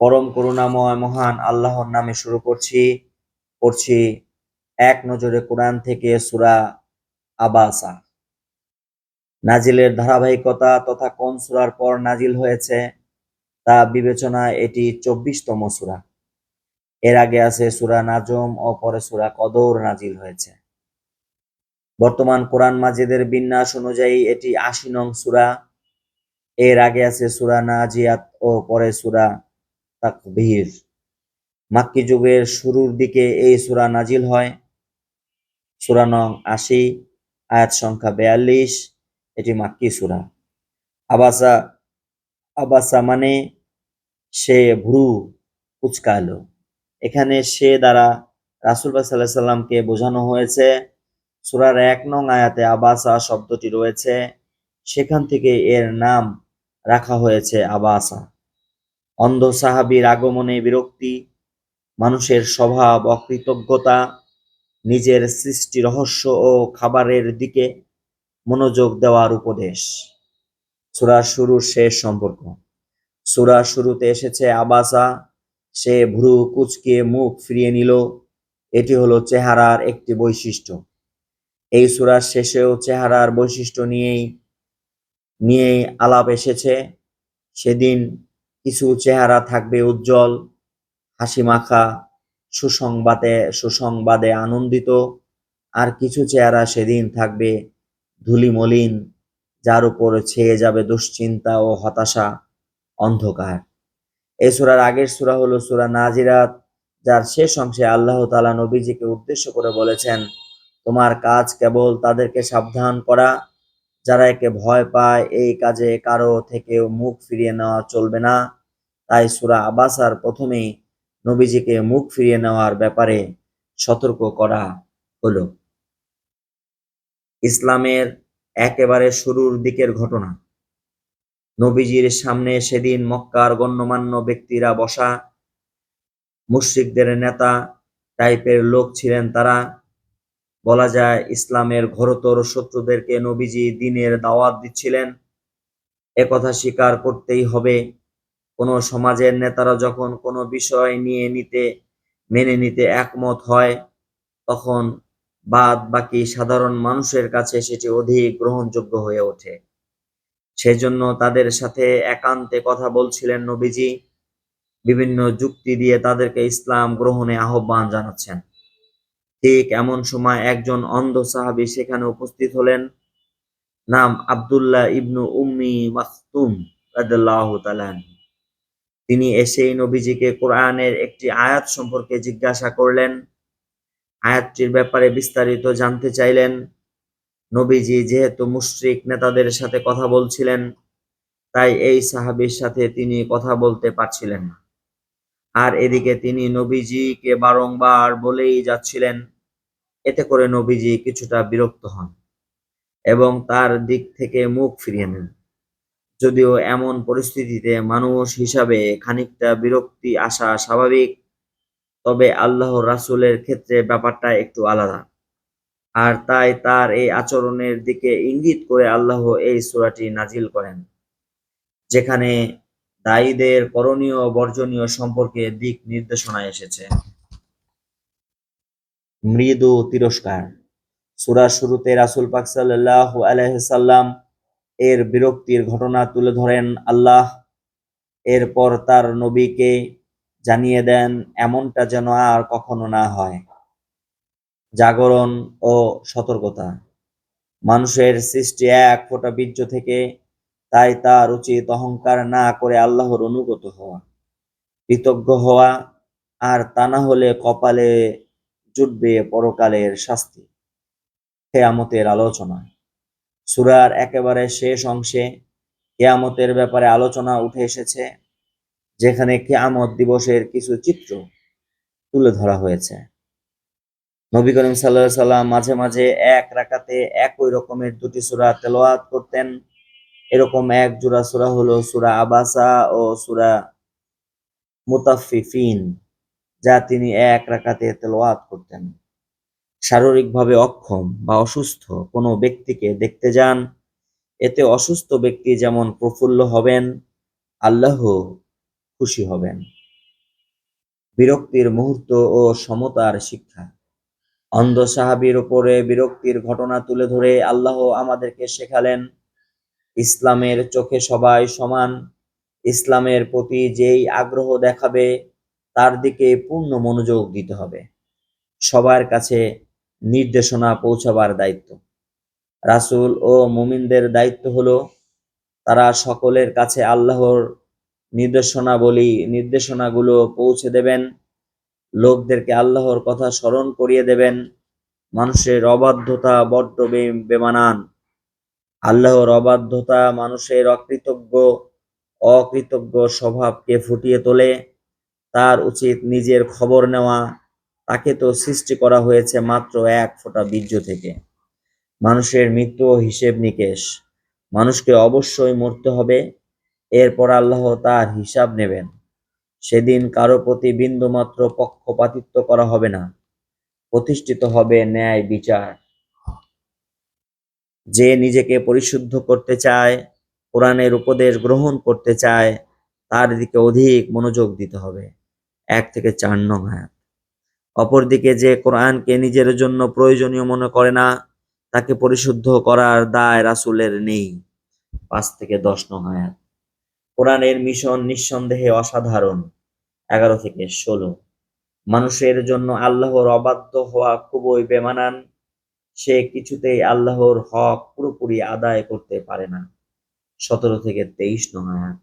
পরম করুণাময় মহান আল্লাহর নামে শুরু করছি, পড়ছি এক নজরে কোরআন থেকে সুরা আবাসা। নাজিলের ধারাবাহিকতা তথা কোন সুরার পর নাজিল হয়েছে তা বিবেচনায় এটি চব্বিশতম সুরা। এর আগে আছে সুরা নাজম ও পরে সুরা কদর নাজিল হয়েছে। বর্তমান কোরআন মাজিদের বিন্যাস অনুযায়ী এটি আশি নং সুরা, এর আগে আছে সূরা নাজিয়াত ও পরে সূরা তাকবীর। মাক্কি যুগের শুরুর দিকে এই সূরা নাজিল হয়। সূরা নং আশি, আয়াত সংখ্যা বেয়াল্লিশ, এটি মাক্কি সূরা। আবাসা আবাসা মানে সে ভ্রু কুচকালো। এখানে সে দ্বারা রাসূল সাল্লাহ সাল্লামকে বোঝানো হয়েছে, সূরার এক নং আয়াতে আবাসা শব্দটি রয়েছে। সেখান থেকে এর নাম রাখা হয়েছে আবাসা। অন্ধ সাহাবীর আগমনে বিরক্তি, মানুষের স্বভাব, অকৃতজ্ঞতা, নিজের সৃষ্টি রহস্য ও খাবারের দিকে মনোযোগ দেওয়ার উপদেশ। সূরা শুরুর শেষ সম্পর্ক। সূরা শুরুতে এসেছে, আবাসা, সে ভ্রু কুচকে মুখ ফিরিয়ে নিল। এটি হলো চেহারার একটি বৈশিষ্ট্য। এই সূরার শেষেও চেহারার বৈশিষ্ট্য নিয়েই নিয়েই আলাপ এসেছে। সেদিন কিছু চেহারা থাকবে উজ্জ্বল, হাসি মাখা, সুসংবাদে সুসংবাদে আনন্দিত। আর কিছু চেহারা সেদিন থাকবে ধূলিমলিন যার উপর ছেয়ে যাবে দুশ্চিন্তা ও হতাশা, অন্ধকার। এই সূরার আগের সুরা হলো সুরা নাজিরাত, যার শেষ অংশে আল্লাহ তালা নবীজিকে উদ্দেশ্য করে বলেছেন, তোমার কাজ কেবল তাদেরকে সাবধান করা যারা একে ভয় পায়, এই কাজে কারও থেকে মুখ ফিরিয়ে নেওয়া চলবে না। তাই সূরা আবাসার প্রথমেই নবীজিকে মুখ ফিরিয়ে নেওয়ার ব্যাপারে সতর্ক করা হলো। ইসলামের একেবারে শুরুর দিকের ঘটনা। নবীজির সামনে সেদিন মক্কার গণ্যমান্য ব্যক্তিরা বসা, মুশরিকদের নেতা টাইপের লোক ছিলেন তারা। বলা যায়, ইসলামের ঘোরতর শত্রুদেরকে নবীজি দিনের দাওয়াত দিচ্ছিলেন। একথা স্বীকার করতেই হবে। কোনো সমাজের নেতারা যখন কোনো বিষয় নিয়ে নিতে, মেনে নিতে একমত হয়, তখন বাদ বাকি সাধারণ মানুষের কাছে সেটি অধিক গ্রহণযোগ্য হয়ে ওঠে। সেজন্য তাদের সাথে একান্তে কথা বলছিলেন নবীজি। বিভিন্ন যুক্তি দিয়ে তাদেরকে ইসলাম গ্রহণে আহ্বান জানাচ্ছেন। ঠিক এমন সময় একজন অন্ধ সাহাবী সেখানে উপস্থিত হলেন। নাম আব্দুল্লাহ ইবনু উম্মি মাখতুম রাদিয়াল্লাহু তাআলা। তিনি এসেই নবীজিকে কোরআনের একটি আয়াত সম্পর্কে জিজ্ঞাসা করলেন। আয়াতটির ব্যাপারে বিস্তারিত জানতে চাইলেন। নবীজি যেহেতু মুশরিক নেতাদের সাথে কথা বলছিলেন, তাই এই সাহাবীর সাথে তিনি কথা বলতে পারছিলেন না। আর এদিকে তিনি নবীজিকে বারংবার বলেই যাচ্ছিলেন, এতে করে নবীজি কিছুটা বিরক্ত হন এবং তার দিক থেকে মুখ ফিরিয়ে নেন। যদিও এমন পরিস্থিতিতে মানুষ হিসাবে খানিকটা বিরক্তি আসা স্বাভাবিক, তবে আল্লাহ রাসূলের ক্ষেত্রে ব্যাপারটা একটু আলাদা। আর তাই তার এই আচরণের দিকে ইঙ্গিত করে আল্লাহ এই সূরাটি নাজিল করেন, যেখানে দায়ীদের করণীয় বর্জনীয় সম্পর্কে দিক নির্দেশনা এসেছে। মৃদু তিরস্কার। সূরার শুরুতে রাসুল পাক সাল্লাল্লাহু আলাইহি সাল্লাম এর বিরক্তির ঘটনা তুলে ধরেন আল্লাহ। এরপর তার নবীকে জানিয়ে দেন, এমনটা যেন আর কখনো না হয়। জাগরণ ও সতর্কতা। মানুষের সৃষ্টি এক ফোঁটা বীর্য থেকে তাই তার উচিত অহংকার না করে আল্লাহর অনুগত হওয়া। কৃতজ্ঞ হওয়া আর তা না হলে কপালে জুটবে পরকালের শাস্তি। কেয়ামতের আলোচনা। সূরার একেবারে শেষ অংশে কেয়ামতের ব্যাপারে আলোচনা উঠে এসেছে, যেখানে কেয়ামত দিবসের কিছু চিত্র তুলে ধরা হয়েছে। নবী করিম সাল্লাল্লাহু সাল্লাম মাঝে মাঝে এক রাকাতে একই রকমের দুটি সূরা তেলাওয়াত করতেন। এরকম এক জোড়া সূরা হলো সুরা আবাসা ও সুরা মুতাফিফিন যা তিনি এক রাকাতে তেলাওয়াত করতেন। শারীরিকভাবে অক্ষম বা অসুস্থ কোনো ব্যক্তিকে দেখতে যান। এতে অসুস্থ ব্যক্তি যেমন প্রফুল্ল হবেন, আল্লাহ খুশি হবেন। বিরক্তির মুহূর্ত ও সমতার শিক্ষা। অন্ধ সাহাবীর উপরে বিরক্তির ঘটনা তুলে ধরে আল্লাহ আমাদেরকে শেখালেন ইসলামের চোখে সবাই সমান। ইসলামের প্রতি যেই আগ্রহ দেখাবে, তার দিকে পূর্ণ মনোযোগ দিতে হবে। সবার কাছে নির্দেশনা পৌঁছাবার দায়িত্ব। রাসূল ও মুমিনদের দায়িত্ব হলো, তারা সকলের কাছে আল্লাহর নির্দেশনাবলী, নির্দেশনাগুলো পৌঁছে দেবেন। লোকদেরকে আল্লাহর কথা স্মরণ করিয়ে দেবেন। মানুষের অবাধ্যতা বড্ড বেমানান। আল্লাহর অবাধ্যতা মানুষের অকৃতজ্ঞ অকৃতজ্ঞ স্বভাবকে ফুটিয়ে তোলে। তার উচিত নিজের খবর নেওয়া। তাকে তো সৃষ্টি করা হয়েছে মাত্র এক ফোঁটা বীর্য থেকে। মানুষের মৃত্যু হিসেব নিকেশ। মানুষকে অবশ্যই মরতে হবে। এরপর আল্লাহ তার হিসাব নেবেন। সেদিন কারও প্রতি বিন্দুমাত্র পক্ষপাতিত্ব করা হবে না। প্রতিষ্ঠিত হবে ন্যায় বিচার। যে নিজেকে পরিশুদ্ধ করতে চায়, কোরআনের উপদেশ গ্রহণ করতে চায়, তার দিকে অধিক মনোযোগ দিতে হবে। এক থেকে চার নং আয়াত। অপরদিকে যে কোরআনকে নিজের জন্য প্রয়োজনীয় মনে করে না, তাকে পরিশুদ্ধ করার দায় রাসুলের নেই। পাঁচ থেকে দশ নং আয়াত। কোরআনের মিশন নিঃসন্দেহে অসাধারণ। এগারো থেকে ষোলো। মানুষের জন্য আল্লাহর অবাধ্য হওয়া খুবই বেমানান। সে কিছুতেই আল্লাহর হক পুরোপুরি আদায় করতে পারে না। সতেরো থেকে তেইশ নং আয়াত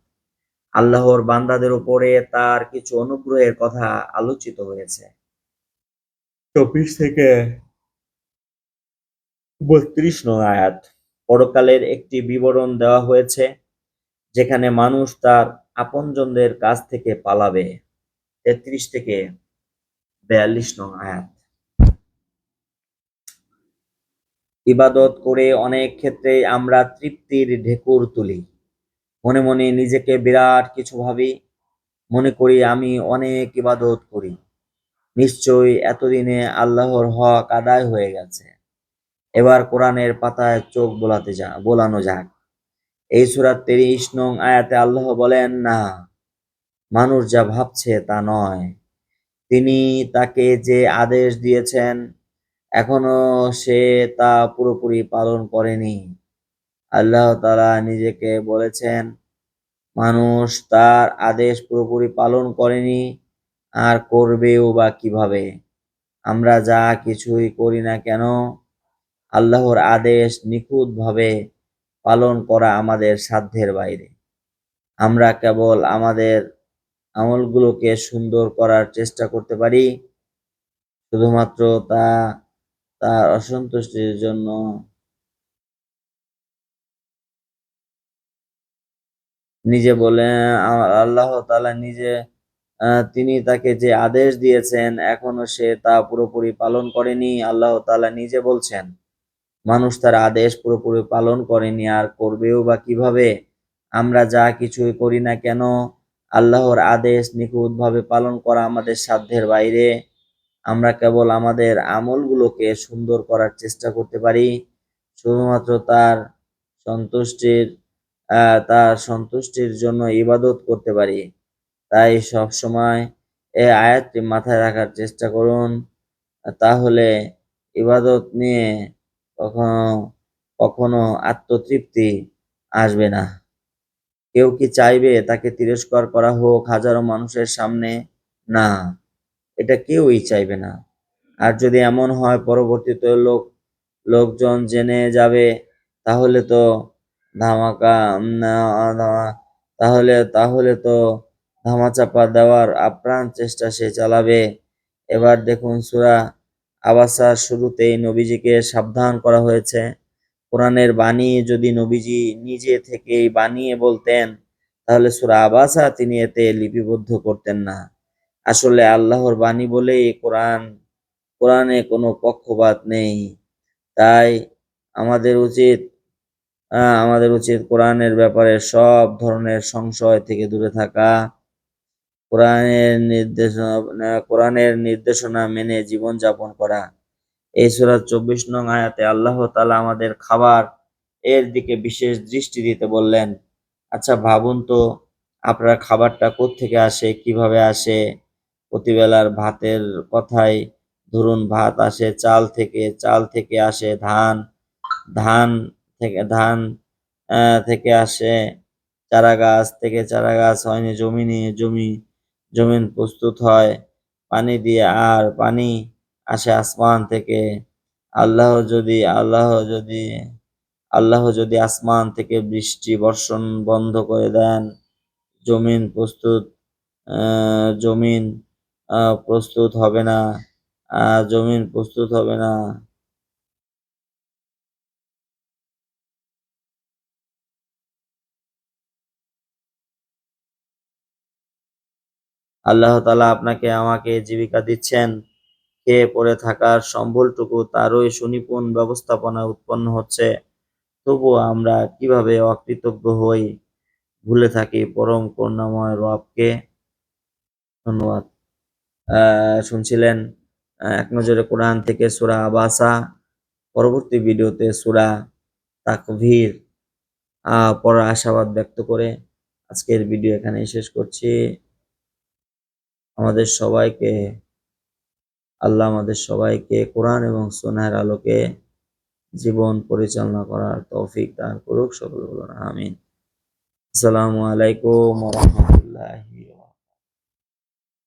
আল্লাহর বান্দাদের উপরে তার কিছু অনুগ্রহের কথা আলোচিত হয়েছে। চব্বিশ থেকে বত্রিশ আয়াত পরকালের একটি বিবরণ দেওয়া হয়েছে, যেখানে মানুষ তার আপনজনদের কাছ থেকে পালাবে। তেত্রিশ থেকে বিয়াল্লিশ নং আয়াত ইবাদত করে অনেক ক্ষেত্রে আমরা তৃপ্তির ঢেকুর তুলি। মনে মনে নিজেকে বিরাট কিছু ভাবি, মনে করি আমি অনেক ইবাদত করি। নিশ্চয়ই এতদিনে আল্লাহর হক আদায় হয়ে গেছে। এবার কোরআনের পাতায় চোখ বোলাতে যা, বোলানো যাক। এই সুরাত তেইশ নং আয়াতে আল্লাহ বলেন, না, মানুষ যা ভাবছে তা নয়। তিনি তাকে যে আদেশ দিয়েছেন এখনও সে তা পুরোপুরি পালন করেনি। আল্লাহ তাআলা নিজেকে বলেছেন, মানুষ তার আদেশ পুরোপুরি পালন করেনি, আর করবেও বা কীভাবে? আমরা যা কিছুই করি না কেন, আল্লাহর আদেশ নিখুঁতভাবে পালন করা আমাদের সাধ্যের বাইরে। আমরা কেবল আমাদের আমলগুলোকে সুন্দর করার চেষ্টা করতে পারি, শুধুমাত্র তা তার অসন্তুষ্টির জন্য নিজে বলে আল্লাহ তালা নিজে তিনি তাকে যে আদেশ দিয়েছেন, এখনও সে তা পুরোপুরি পালন করেনি। আল্লাহ তালা নিজে বলছেন, মানুষ তার আদেশ পুরোপুরি পালন করেনি, আর করবেও বা কীভাবে? আমরা যা কিছুই করি না কেন, আল্লাহর আদেশ নিখুঁতভাবে পালন করা আমাদের সাধ্যের বাইরে। আমরা কেবল আমাদের আমলগুলোকে সুন্দর করার চেষ্টা করতে পারি। শুধুমাত্র তার সন্তুষ্টির তার সন্তুষ্টির জন্য ইবাদত করতে পারি। তাই সব সময় এই আয়াতটি মাথায় রাখার চেষ্টা করুন। তাহলে ইবাদত নিয়ে কখনো কখনো আত্মতৃপ্তি আসবে না। কেউ কি চাইবে তাকে তিরস্কার করা হোক হাজারো মানুষের সামনে? না। এটা কেউই চাইবে না। আর যদি এমন হয় পরবর্তীতে লোক, লোকজন জেনে যাবে, তাহলে তো ধামাকা তাহলে তাহলে তো ধামাচাপা দেওয়ার আপ্রাণ চেষ্টা সে চালাবে। এবার দেখুন সুরা আবাসার শুরুতেই নবীজিকে সাবধান করা হয়েছে। কোরআনের বাণী যদি নবীজি নিজে থেকেই বানিয়ে বলতেন, তাহলে সূরা আবাসা তিনি এতে লিপিবদ্ধ করতেন না। আসলে আল্লাহর বাণী বলেই কোরআন, কোরআনে কোনো পক্ষপাত নেই। তাই আমাদের উচিত আমাদের উচিত কোরআনের ব্যাপারে সব ধরনের সংশয় থেকে দূরে থাকা। কোরআনের নির্দেশনা কোরআনের নির্দেশনা মেনে জীবনযাপন করা। এই সূরা চব্বিশ নং আয়াতে আল্লাহ তালা আমাদের খাবার এর দিকে বিশেষ দৃষ্টি দিতে বললেন। আচ্ছা ভাবুন তো, আপনার খাবারটা কোত্থেকে আসে, কীভাবে আসে? প্রতিবেলার ভাতের কথাই, ধরুন ভাত আসে, চাল থেকে চাল থেকে আসে ধান ধান থেকে ধান থেকে আসে চারা গাছ থেকে চারা গাছ হয়নি, জমি নিয়ে জমি, জমিন প্রস্তুত হয়, পানি দিয়ে আর পানি আসে আসমান থেকে। আল্লাহ যদি আল্লাহ যদি আল্লাহ যদি আসমান থেকে বৃষ্টি বর্ষণ বন্ধ করে দেন, জমিন প্রস্তুত জমিন প্রস্তুত হবে না জমিন প্রস্তুত হবে না। আল্লাহ তালা আপনাকে আমাকে জীবিকা দিচ্ছেন, খেয়ে পড়ে থাকার সম্বলটুকু তারই সুনিপুণ ব্যবস্থাপনা উৎপন্ন হচ্ছে। তবুও আমরা কীভাবে অকৃতজ্ঞ হই, ভুলে থাকি পরম করুণাময় রবকে? ধন্যবাদ। শুনছিলেন এক নজরে কোরআন থেকে সুরা আবাসা, পরবর্তী ভিডিওতে সুরা তাকভীর পড়ার আশাবাদ ব্যক্ত করে আজকের ভিডিও এখানেই শেষ করছি। আমাদের সবাইকে, আল্লাহ আমাদের সবাইকে কোরআন এবং সুন্নাহর আলোকে জীবন পরিচালনা করার তৌফিক দান করুক, সকল বলুন আমিন। আসসালামু আলাইকুম রাহমাতুল্লাহি